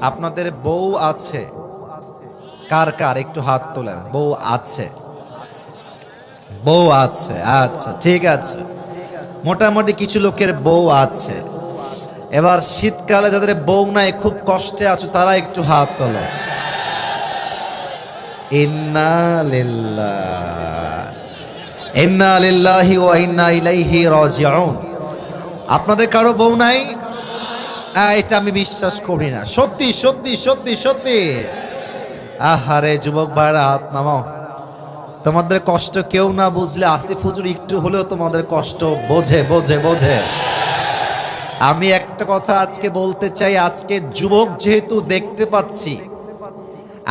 আপনাদের বউ আছে। কার কার? একটু হাত তোলেন। বউ আছে। বউ আছে। আচ্ছা ঠিক আছে। মোটামুটি কিছু লোকের বউ আছে। এবার শীতকালে যাদের বউ নাই, খুব কষ্টে আছো, তারা একটু হাত তোলো। আপনাদের কারও বউ নাই? এটা আমি বিশ্বাস করি না। সত্যি সত্যি সত্যি সত্যি। আহারে, যুবক ভাইরা, হাত নামাও। তোমাদের কষ্ট কেউ না বুঝলে, আসিফ হুজুর একটু হলেও তোমাদের কষ্ট বোঝে বোঝে বোঝে। আমি একটা কথা আজকে বলতে চাই, আজকে যুবক যেহেতু দেখতে পাচ্ছি,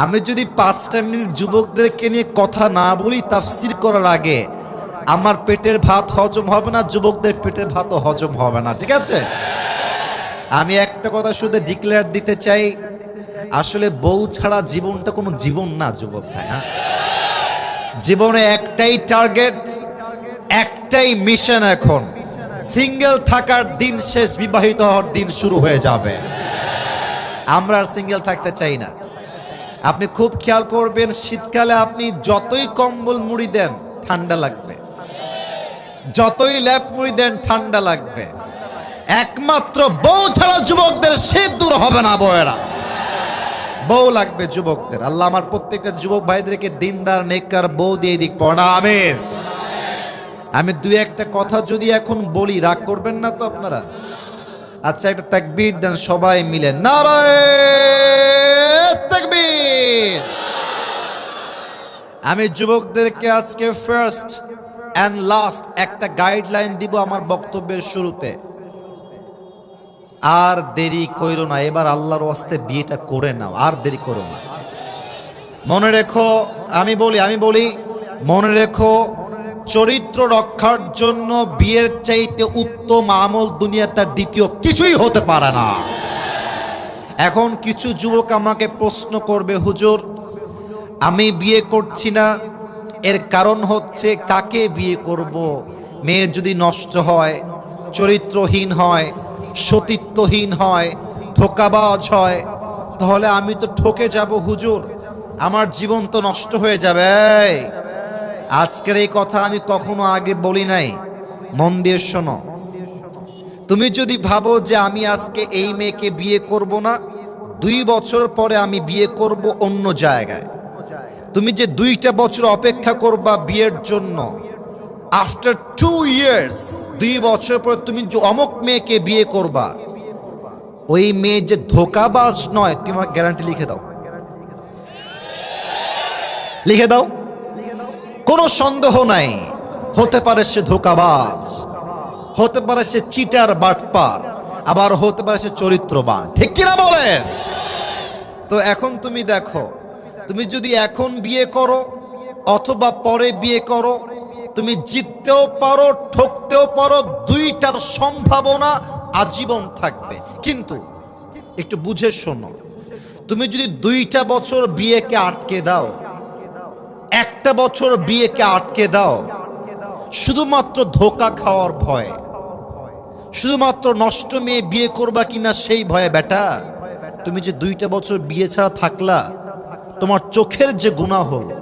আমি যদি পাঁচটা মিনিট যুবকদেরকে নিয়ে কথা না বলি, তাফসির করার আগে আমার পেটের ভাত হজম হবে না, যুবকদের পেটের ভাতও হজম হবে না, ঠিক আছে? আমি একটা কথা শুধু ডিক্লেয়ার দিতে চাই, আসলে বউ ছাড়া জীবনটা কোনো জীবন না, যুবক ভাই হ্যাঁ? জীবনে একটাই টার্গেট একটাই মিশন এখন। সিঙ্গেল থাকার দিন শেষ, বিবাহিত হওয়ার দিন শুরু হয়ে যাবে। আমরা আর সিঙ্গেল থাকতে চাই না। আপনি খুব খেয়াল করবেন, শীতকালে আপনি যতই কম্বল মুড়ি দেন, ঠান্ডা লাগবে। যতই ল্যাপ মুড়ি দেন, ঠান্ডা লাগবে। একমাত্র বউ ছাড়া যুবকদের শীত দূর হবে না বউয়েরা। বউ লাগবে যুবকদের। আল্লাহ আমার প্রত্যেকটা যুবক ভাইদেরকে দিনদার, নেককার বউ দিয়ে দিক, পড়া আমির আমি দুই একটা কথা যদি এখন বলি, রাগ করবেন না তো আপনারা? আচ্ছা একটা তাকবীর দেন সবাই মিলে। নারায় তাকবীর। আমি যুবকদেরকে আজকে ফার্স্ট অ্যান্ড লাস্ট একটা গাইডলাইন দিব আমার বক্তব্যের শুরুতে। আর দেরি কইরো না, এবার আল্লাহর ওয়াস্তে বিয়েটা করে নাও, আর দেরি করো না। মনে রেখো, আমি বলি আমি বলি, মনে রেখো, চরিত্র রক্ষার জন্য বিয়ের চাইতে উত্তম আমল দুনিয়া তার দ্বিতীয় কিছুই হতে পারে না। এখন কিছু যুবক আমাকে প্রশ্ন করবে, হুজুর, আমি বিয়ে করছি না, এর কারণ হচ্ছে কাকে বিয়ে করব? মেয়ে যদি নষ্ট হয়, চরিত্রহীন হয় সতীত্বহীন হয়, ধোকাবাজ হয়, তাহলে আমি তো ঠকে যাব হুজুর। আমার জীবন তো নষ্ট হয়ে যাবে আজকের এই কথা আমি কখনো আগে বলি নাই। মন দিয়ে শোনো। তুমি যদি ভাবো যে আমি আজকে এই মেয়েকে বিয়ে করব না, দুই বছর পরে আমি বিয়ে করব অন্য জায়গায়। তুমি যে দুইটা বছর অপেক্ষা করবা বিয়ের জন্য আফটার টু ইয়ার্স দুই বছর পর তুমি যে অমক মেয়েকে বিয়ে করবা, ওই মেয়ে যে ধোকাবাজ নয়, তুমি গ্যারান্টি লিখে দাও। লিখে দাও। কোনো সন্দেহ নাই, হতে পারে সে ধোকাবাজ, হতে পারে সে চিটার বাটপার, আবার হতে পারে সে চরিত্রবান। ঠিক কিনা বলেন তো এখন তুমি দেখো, তুমি যদি এখন বিয়ে করো, অথবা পরে বিয়ে করো তুমি জিততেও পারো, ঠকতেও পারো, দুইটার সম্ভাবনা আজীবন থাকবে। কিন্তু একটু বুঝে শোনো, তুমি যদি দুইটা বছর বিয়েকে আটকে দাও, একটা বছর বিয়েকে আটকে দাও, শুধুমাত্র ধোকা খাওয়ার ভয়, শুধুমাত্র নষ্ট মেয়ে বিয়ে করবা কিনা সেই ভয়ে বেটা তুমি যে দুইটা বছর বিয়ে ছাড়া থাকলা, তোমার চোখের যে গুণা হলো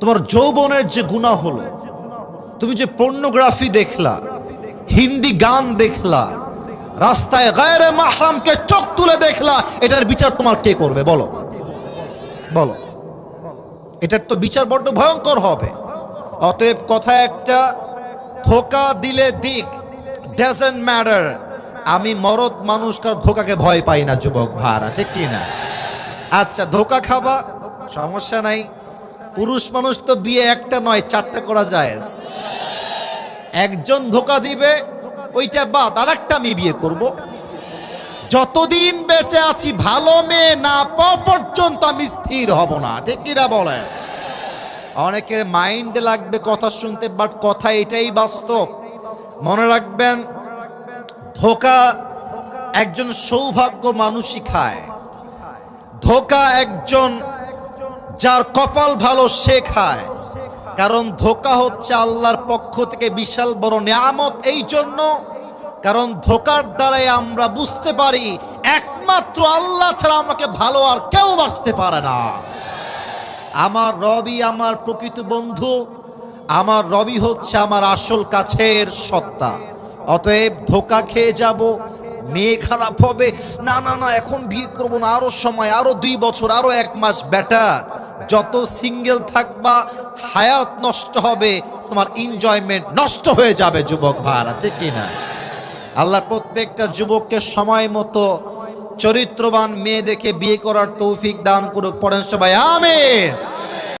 তোমার যৌবনের যে গুণা হলো, তুমি যে পর্নোগ্রাফি দেখলা, হিন্দি গান দেখলা, রাস্তায় গায়ের মাহরামকে চোখ তুলে দেখলা, এটার বিচার তোমার কে করবে? বলো। বলো। এটার তো বিচার বড্ড ভয়ঙ্কর হবে। অতএব কথা একটা, ধোকা দিলে দিক ডাজেন্ট ম্যাটার আমি মরদ মানুষকার ধোকাকে ভয় পাই না, যুবক ভাড়া ঠিক কি না? আচ্ছা ধোকা খাবা, সমস্যা নাই। পুরুষ মানুষ তো বিয়ে একটা নয়, চারটা করা যায়। একজন ধোকা দিবে, ওইটা বাদ আর একটা আমি বিয়ে করব। যতদিন বেঁচে আছি, ভালো মেয়ে না পাওয়া পর্যন্ত আমি স্থির হব না, ঠিক কিনা বলেন? অনেকের মাইন্ড লাগবে কথা শুনতে বাট কথা এটাই বাস্তব। মনে রাখবেন, ধোকা একজন সৌভাগ্য মানুষই খায়। ধোকা একজন যার কপাল ভালো সে খায়। কারণ ধোকা হচ্ছে আল্লাহর পক্ষ থেকে বিশাল বড় নিয়ামত এই জন্য। কারণ ধোকার দ্বারাই আমরা বুঝতে পারি, একমাত্র আল্লাহ ছাড়া আমাকে ভালো আর কেউ বাঁচতে পারে না। আমার রবি আমার প্রকৃত বন্ধু, আমার রবি হচ্ছে আমার আসল কাছের সত্তা। অতএব ধোকা খেয়ে যাব, মেয়ে খারাপ হবে, না না না, এখন বিয়ে করব না, আরও সময়, আরও দুই বছর, আরও এক মাস বেটা যত সিঙ্গেল থাকবা, হায়াত নষ্ট হবে, তোমার এনজয়মেন্ট নষ্ট হয়ে যাবে, যুবক ভাড়া ঠিক কিনা? আল্লাহ প্রত্যেকটা যুবককে সময় মতো চরিত্রবান মেয়ে দেখে বিয়ে করার তৌফিক দান করুক, পড়েন সবাই, আমিন।